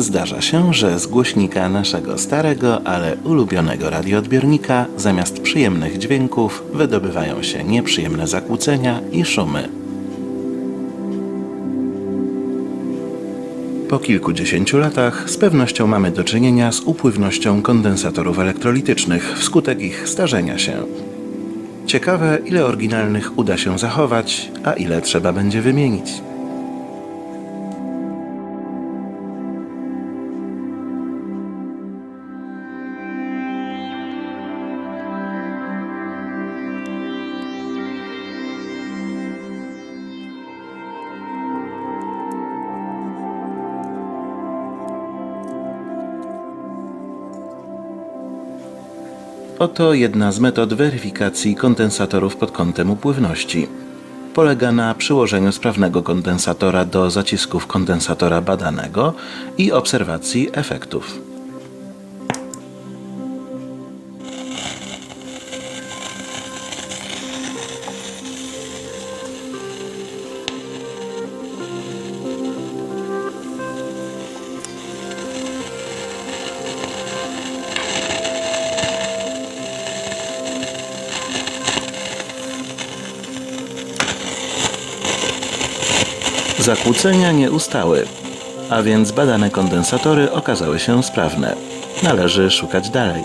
Zdarza się, że z głośnika naszego starego, ale ulubionego radioodbiornika zamiast przyjemnych dźwięków wydobywają się nieprzyjemne zakłócenia i szumy. Po kilkudziesięciu latach z pewnością mamy do czynienia z upływnością kondensatorów elektrolitycznych wskutek ich starzenia się. Ciekawe, ile oryginalnych uda się zachować, a ile trzeba będzie wymienić. Oto jedna z metod weryfikacji kondensatorów pod kątem upływności. Polega na przyłożeniu sprawnego kondensatora do zacisków kondensatora badanego i obserwacji efektów. Zakłócenia nie ustały, a więc badane kondensatory okazały się sprawne. Należy szukać dalej.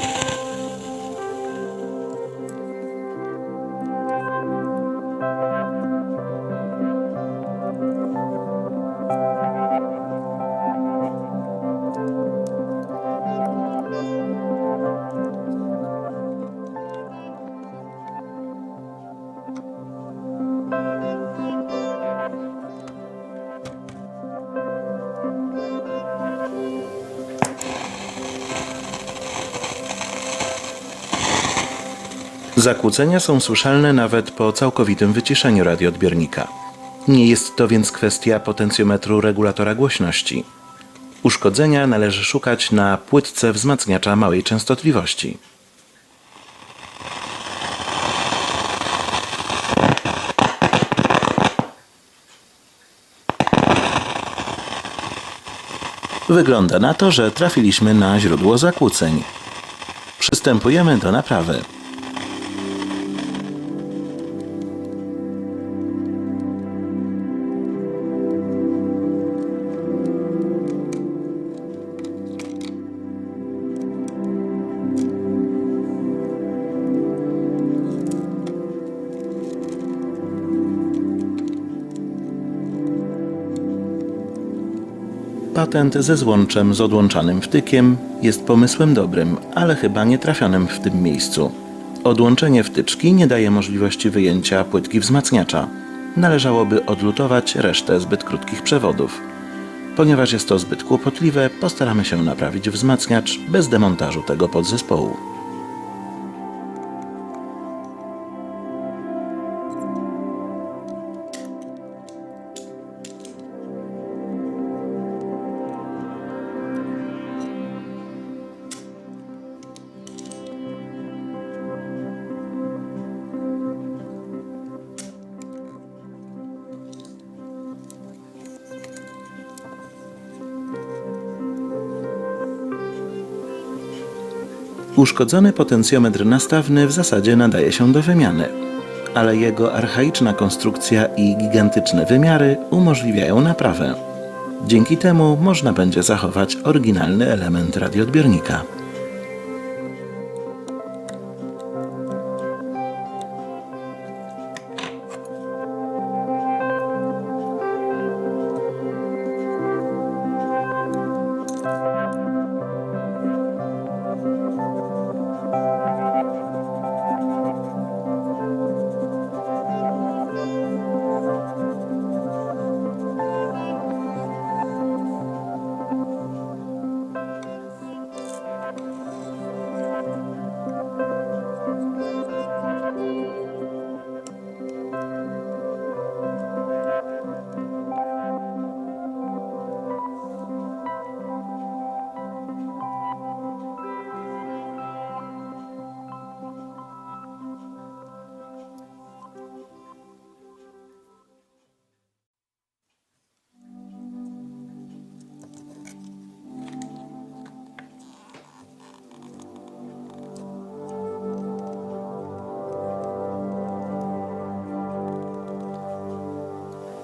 Zakłócenia są słyszalne nawet po całkowitym wyciszeniu radioodbiornika. Nie jest to więc kwestia potencjometru regulatora głośności. Uszkodzenia należy szukać na płytce wzmacniacza małej częstotliwości. Wygląda na to, że trafiliśmy na źródło zakłóceń. Przystępujemy do naprawy. Patent ze złączem z odłączanym wtykiem jest pomysłem dobrym, ale chyba nie trafionym w tym miejscu. Odłączenie wtyczki nie daje możliwości wyjęcia płytki wzmacniacza. Należałoby odlutować resztę zbyt krótkich przewodów. Ponieważ jest to zbyt kłopotliwe, postaramy się naprawić wzmacniacz bez demontażu tego podzespołu. Uszkodzony potencjometr nastawny w zasadzie nadaje się do wymiany, ale jego archaiczna konstrukcja i gigantyczne wymiary umożliwiają naprawę. Dzięki temu można będzie zachować oryginalny element radioodbiornika.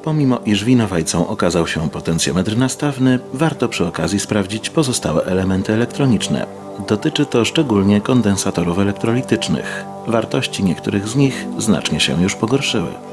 Pomimo iż winowajcą okazał się potencjometr nastawny, warto przy okazji sprawdzić pozostałe elementy elektroniczne. Dotyczy to szczególnie kondensatorów elektrolitycznych. Wartości niektórych z nich znacznie się już pogorszyły.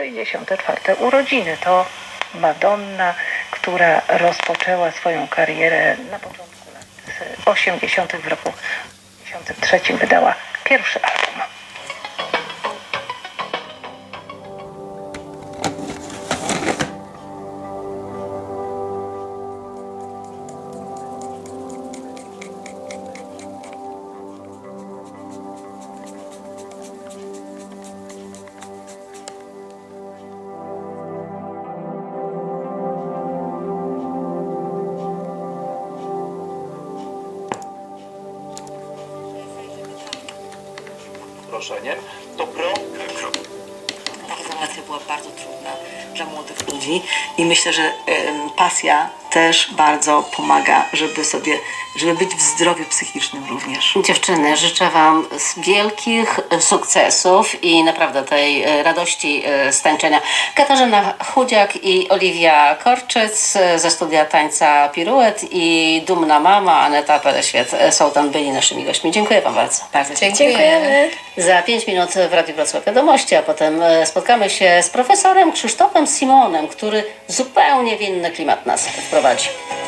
Sześćdziesiąte czwarte urodziny to Madonna, która rozpoczęła swoją karierę na początku lat 80. w roku 1983 wydała pierwszy album. Proszenie to pro. Izolacja była bardzo trudna dla młodych ludzi i myślę, że pasja też bardzo pomaga, żeby sobie, żeby być w zdrowiu psychicznym również. Dziewczyny, życzę Wam wielkich e, sukcesów i naprawdę tej e, radości e, z tańczenia. Katarzyna Chudziak i Oliwia Korczyc ze studia tańca Piruet i dumna mama Aneta Pereświet są tam byli naszymi gośćmi. Dziękuję Wam bardzo. Bardzo Dziękujemy. Za 5 minut w Radiu Wrocław Wiadomości, a potem spotkamy się z profesorem Krzysztofem Simonem, który zupełnie w inny klimat nas Novati.